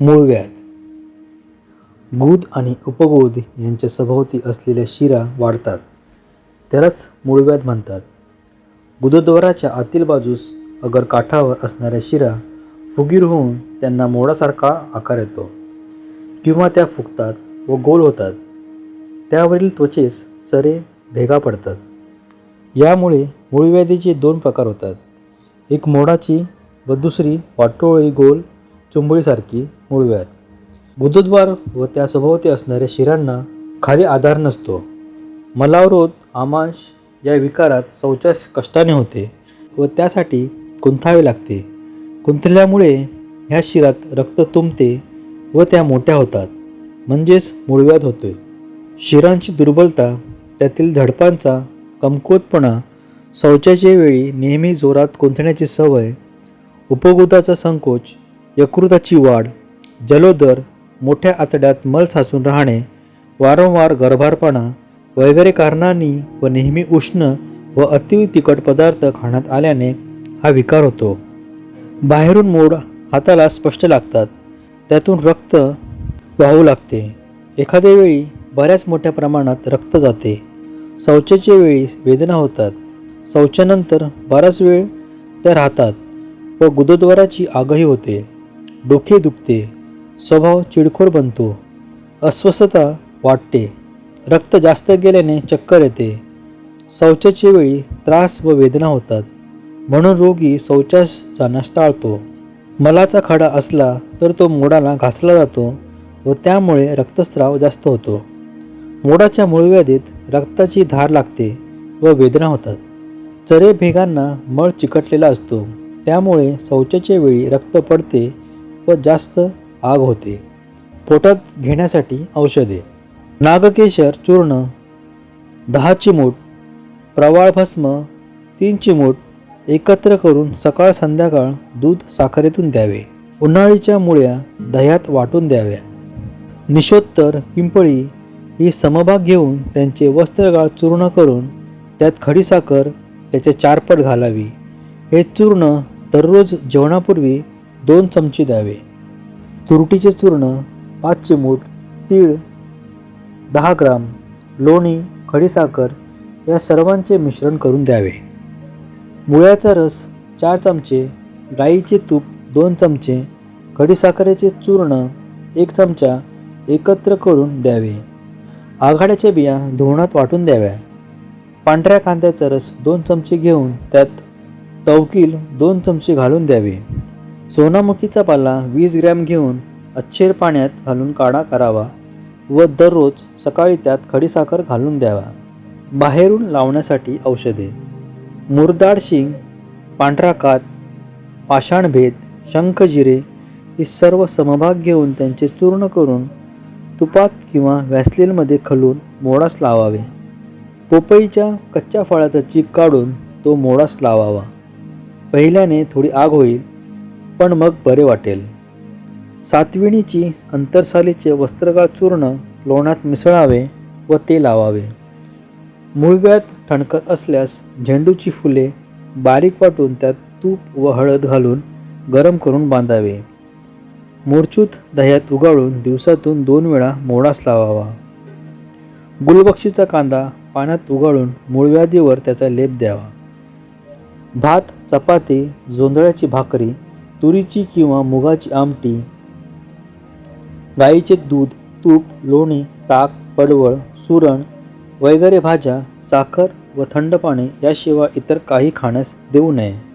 मूळव्याध. गुद आणि उपगुद यांच्या सभोवती असलेल्या शिरा वाढतात. त्यालाच मूळव्याध म्हणतात. गुदद्वाराच्या आतील बाजूस अगर काठावर असणाऱ्या शिरा फुगीर होऊन त्यांना मोडासारखा आकार येतो किंवा त्या फुगतात व गोल होतात. त्यावरील त्वचेस चरे भेगा पडतात. यामुळे मूळव्याधीचे दोन प्रकार होतात. एक मोडाची व दुसरी वाटोळी गोल चुंबळीसारखी मूळव्याध. बुधद्वार व त्या सभोवती असणाऱ्या शिरांना खाली आधार नसतो. मलावरोध आमांश या विकारात शौचास कष्टाने होते व त्यासाठी कुंथावे लागते. कुंथल्यामुळे ह्या शिरात रक्त तुंबते व त्या मोठ्या होतात म्हणजेच मूळव्याध होतोय. शिरांची दुर्बलता त्यातील झडपांचा कमकुवतपणा शौचाच्या वेळी नेहमी जोरात कुंथण्याची सवय उपगुदाचा संकोच यकृताची वाढ जलोदर मोठ्या आतड्यात मल साचून राहणे वारंवार गर्भारपणा वगैरे कारणांनी व नेहमी उष्ण व अति तिखट पदार्थ खाण्यात आल्याने हा विकार होतो. बाहेरून मोड हाताला स्पष्ट लागतात. त्यातून रक्त वाहू लागते. एखाद्या वेळी बऱ्याच मोठ्या प्रमाणात रक्त जाते. शौचाच्या वेळी वेदना होतात. शौचानंतर बराच वेळ त्या राहतात व गुदद्वाराची आगही होते. डोके दुखते स्वभाव चिडखोर बनतो अस्वस्थता वाटते रक्त जास्त गेल्याने चक्कर येते शौचाच्या वेळी त्रास व वेदना होतात म्हणून रोगी शौचास जाण्यास टाळतो. मलाचा खडा असला तर तो मोडाला घासला जातो व त्यामुळे रक्तस्राव जास्त होतो. मोडाच्या मूळव्याधीत रक्ताची धार लागते व वेदना होतात. चरे भेगांना मळ चिकटलेला असतो त्यामुळे शौचाच्या वेळी रक्त पडते व जास्त आग होते. पोटात घेण्यासाठी औषधे. नागकेशर चूर्ण दहा चिमूट प्रवाळ भस्म तीन चिमूट एकत्र करून सकाळ संध्याकाळ दूध साखरेतून द्यावे. उन्हाळीच्या मुळ्या दह्यात वाटून द्याव्या. निशोत्तर पिंपळी ही समभाग घेऊन त्यांचे वस्त्रगाळ चूर्ण करून त्यात खडीसाखर त्याचे चारपट घालावी. हे चूर्ण दररोज जेवणापूर्वी दोन चमचे द्यावे. तुरटीचे चूर्ण पाच चिमूट तीळ दहा ग्राम लोणी खडीसाखर या सर्वांचे मिश्रण करून द्यावे. मुळ्याचा रस चार चमचे गाईचे तूप दोन चमचे खडीसाखरेचे चूर्ण एक चमचा एकत्र करून द्यावे. आघाड्याच्या बिया धुवणात वाटून द्याव्या. पांढऱ्या कांद्याचा रस दोन चमचे घेऊन त्यात तवकील दोन चमचे घालून द्यावे. सोनामुखीचा पाला वीस ग्रॅम घेऊन अच्छेर पाण्यात घालून काढा करावा व दररोज सकाळी त्यात खडीसाखर घालून द्यावा. बाहेरून लावण्यासाठी औषधे. मुरदाड शिंग पांढरा कात पाषाणभेद शंखजिरे ही सर्व समभाग घेऊन त्यांचे चूर्ण करून तुपात किंवा व्हॅसलिनमध्ये खलून मोडास लावावे. पोपईच्या कच्च्या फळाचा चीक काढून तो मोडास लावावा. पहिल्याने थोडी आग होईल पण मग बरे वाटेल. सातविणीची अंतरसालीचे वस्त्रगाळ चूर्ण लोणात मिसळावे व ते लावावे. मूळव्यात ठणकत असल्यास झेंडूची फुले बारीक वाटून त्यात तूप व हळद घालून गरम करून बांधावे. मोरचूत दह्यात उगाळून दिवसातून दोन वेळा मोडास लावावा. गुलबक्षीचा कांदा पाण्यात उगाळून मूळव्याधीवर त्याचा लेप द्यावा. भात चपाती जोंधळ्याची भाकरी तुरीची किंवा मुगाची आमटी गाईचे दूध तूप लोणी ताक पडवळ सुरण वगैरे भाज्या साखर व थंड पाणी याशिवाय इतर काही खाण्यास देऊ नये.